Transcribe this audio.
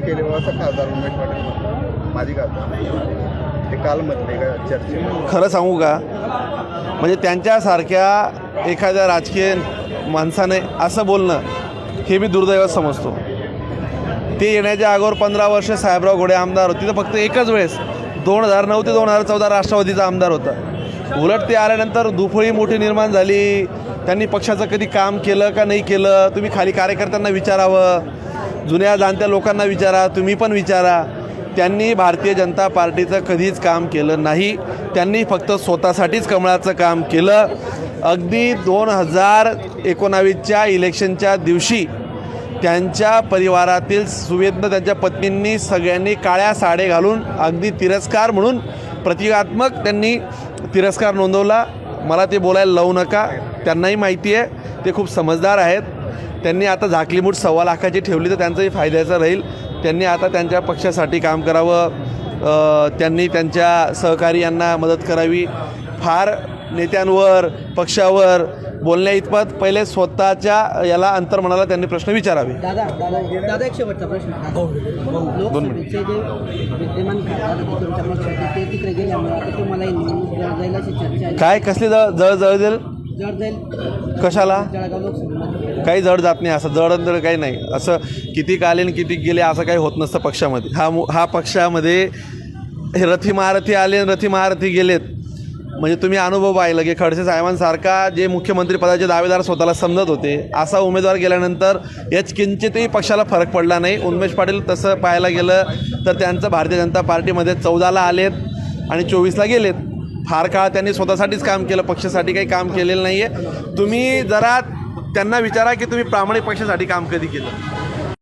विश्वास खासदार उमेश पाटील माझी खासदार. ते काल म्हटले का चर्चे खरं सांगू का? म्हणजे त्यांच्यासारख्या एखाद्या राजकीय माणसाने असं बोलणं हे मी दुर्दैव समजतो. ते येण्याच्या अगोदर पंधरा वर्ष साहेबराव घोडे आमदार होते. तर फक्त एकच वेळेस दोन हजार नऊ ते दोन हजार चौदा राष्ट्रवादीचा आमदार होता. उलट ते आल्यानंतर दुफळी मोठी निर्माण झाली. त्यांनी पक्षाचं कधी काम केलं का नाही केलं? तुम्ही खाली कार्यकर्त्यांना विचारावं. जुन्या जाणत्या लोकांना विचारा तुम्ही पण विचारा. त्यांनी भारतीय जनता पार्टीचं कधीच काम केलं नाही. त्यांनी फक्त स्वतःसाठीच कमळाचं काम केलं. अगदी दोन हजार एकोणावीसच्या इलेक्शनच्या दिवशी त्यांच्या परिवारातील सुवेदनं त्यांच्या पत्नींनी सगळ्यांनी काळ्या साडे घालून अगदी तिरस्कार म्हणून प्रतिकात्मक त्यांनी तिरस्कार नोंदवला. मला ते बोलायला लावू नका. त्यांनाही माहिती आहे. ते खूप समजदार आहेत. त्यांनी आता झाकलीमूठ सव्वा लाखाची ठेवली तर त्यांचंही फायद्याचं राहील. त्यांनी आता त्यांच्या पक्षासाठी काम करावं. त्यांनी त्यांच्या सहकारी यांना मदत करावी. फार नेत्यांवर पक्षावर बोलण्या इतपत पहिले स्वतःच्या याला अंतर्मनाला त्यांनी प्रश्न विचारावे. दादा दादा दादा एक शेवटचा प्रश्न. लोकसभेचे जे विद्यमान खासदार होते तुमच्या पक्षाचे ते तिकडे गेल्यामुळे आता तुम्हालाही निवडणूक जळ जाईल अशी चर्चा आहे. काय कसली जळ जळ जळ जड जाईल. कशाला? काही जड जात नाही असं जड काही नाही. असं किती आले आणि किती गेले असं काही होत नसतं पक्षामध्ये. हा मु- हा पक्षामध्ये हे रथी महारथी आले आणि रथी महारथी गेलेत. म्हणजे तुम्ही अनुभव पाहिलं की खडसे साहेबांसारखा जे मुख्यमंत्री पदाचे दावेदार स्वतःला समजत होते असा उमेदवार गेल्यानंतर याच किंचितही पक्षाला फरक पडला नाही. उन्मेष पाटील तसं पाहायला गेलं तर त्यांचं भारतीय जनता पार्टीमध्ये चौदाला आलेत आणि चोवीसला गेलेत. फार काळ त्यांनी स्वतःसाठीच काम केलं पक्षासाठी काही काम केलेलं नाही आहे तुम्ही जरा त्यांना विचारा की तुम्ही प्रामाणिक पक्षासाठी काम कधी केलं?